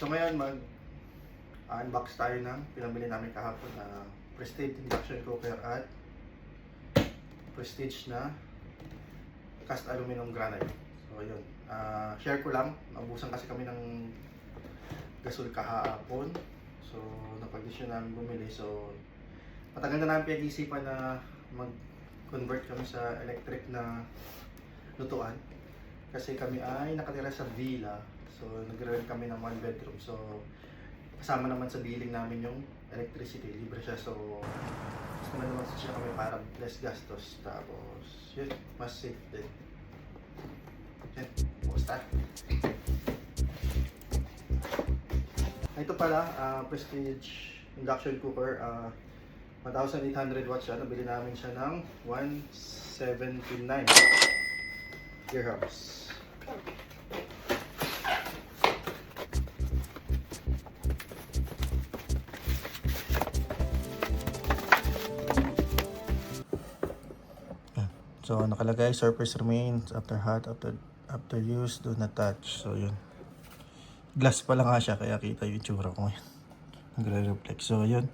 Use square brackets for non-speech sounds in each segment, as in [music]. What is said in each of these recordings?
So ngayon mag unbox tayo ng pinamili namin kahapon na Prestige induction cooker at Prestige na cast aluminum granite. So yun, Ah, share ko lang, naubusan kasi kami ng gasol kahapon. So napag-desisyon namin bumili. So matagal na namin pinag-isipan na mag-convert kami sa electric na lutuan. Kasi kami ay nakatira sa villa. So nagre-rent kami ng one bedroom. So kasama naman sa billing namin yung electricity. Libre siya. So gusto na naman siya kami para less gastos. Tapos yun, mas safe din. Yan, bukas tayo. Ito pala, ah, Prestige induction cooker. ah 1,800 watts siya. Nabili namin siya ng 179 dirhams. So nakalagay surface remains after hot after after use do not touch. So yun. Glass pa lang nga siya kaya kita yung itsura ko ngayon. [laughs] Nagre-reflect. So yun.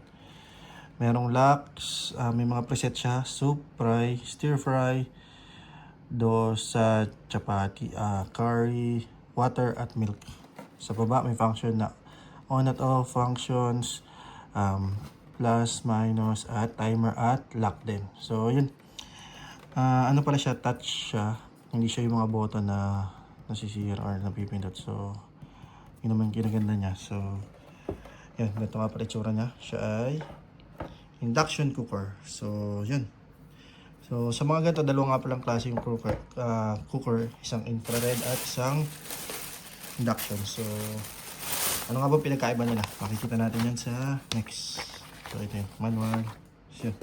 Merong locks, ah, may mga preset siya, soup, fry, stir fry, dosa, chapati, ah, curry, water at milk. Sa baba may function na on at off functions, um, plus, minus, at timer at lock din. So yun. Ah, ano pala siya, touch siya. Hindi siya yung mga button na nasisira or napipindot. So, yun naman yung kinaganda niya. So, yun, ganito nga pala niya. Siya ay induction cooker. So, yun. So, sa mga ganito, dalawa nga palang klase yung cooker. ah, cooker, isang infrared at isang induction. So, ano nga ba pinagkaiba nila? Makikita natin yan sa next. So, ito yung manual. So, yun.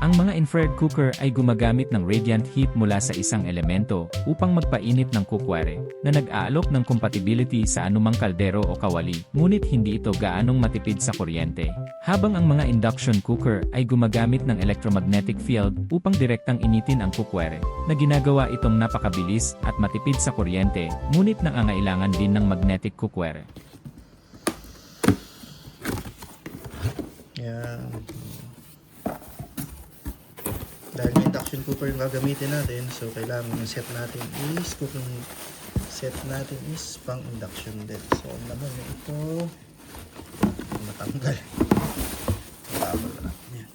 Ang mga infrared cooker ay gumagamit ng radiant heat mula sa isang elemento upang magpainit ng kukware na nag-aalok ng compatibility sa anumang kaldero o kawali, ngunit hindi ito gaanong matipid sa kuryente. Habang ang mga induction cooker ay gumagamit ng electromagnetic field upang direktang initin ang kukware, na ginagawa itong napakabilis at matipid sa kuryente, ngunit nangangailangan din ng magnetic kukware. Yan. Dahil induction cooker yung gagamitin natin, so kailangan yung set natin is, cooking set natin is pang induction din. So, ang ito. Matanggal na natin yan.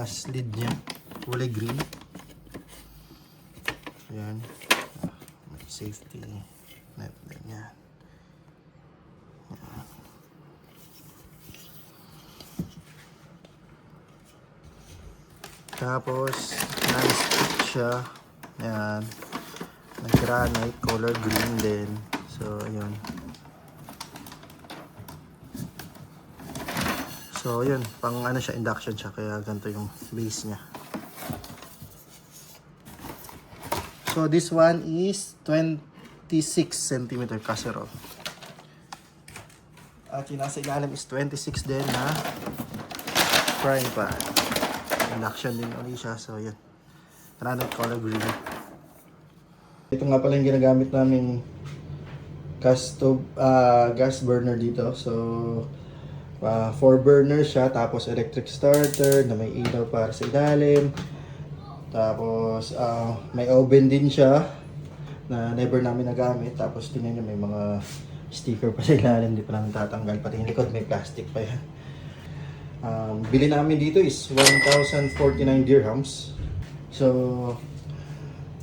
Glass lid niya, kulay green. Ayan. Ah, May safety net din yan. Tapos, non-stick siya. Ayan. Nag-granite, color green din. So, ayun. So, yun. Pang ano siya, induction siya. Kaya ganito yung base niya. So, this one is 26 cm casserole. At yung nasa ilalim is 26 din na frying pan. Induction din ulit siya. So, yun. Granite color green. Ito nga pala yung ginagamit namin gas stove, ah, gas burner dito. So, uh, four burner siya, tapos electric starter na may ilaw para sa ilalim. Tapos ah, may oven din siya na never namin nagamit. Tapos tingnan nyo may mga sticker pa sa ilalim, hindi pa namin tatanggal. Pati yung likod may plastic pa yan. Um, bili namin dito is 1,049 dirhams. So,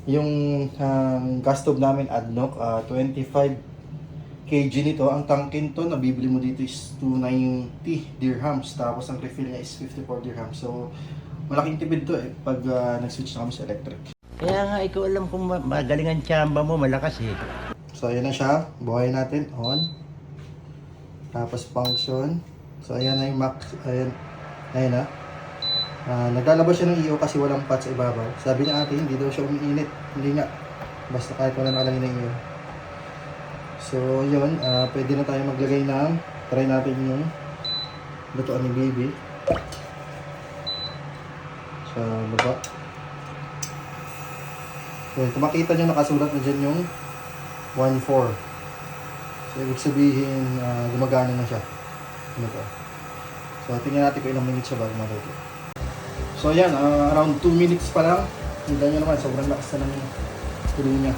yung um, gas stove namin Adnok, ah, 25 kg nito. Ang tangkin to, nabibili mo dito is 290 dirhams. Tapos ang refill niya is 54 dirhams. So, malaking tipid to eh pag ah, nag-switch na kami sa electric. Kaya nga, ikaw alam kung ma- magaling ang tsamba mo, malakas eh. So, ayan na siya. Buhay natin. On. Tapos function. So, ayan na yung max. Ayan. Ayan na. Ah, naglalabas siya ng iyo kasi walang pot sa ibabaw. Sabi niya ate, hindi daw siya umiinit. Hindi nga. Basta kahit wala nakalagay na yun. So, yun. ah, pwede na tayo maglagay ng try natin yung lutuan ni baby. Sa baba. Yun, kung makita nyo nakasulat na dyan yung 1.4. So, ibig sabihin, ah, gumagana na siya. Ano to? So, tingnan natin kung ilang minutes siya bago maluto. So, yan. ah, around 2 minutes pa lang. Hindi nyo naman, sobrang lakas na ng tuloy niya.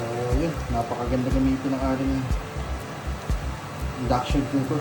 So, yun. Napakaganda gamitin ng ating induction cooker.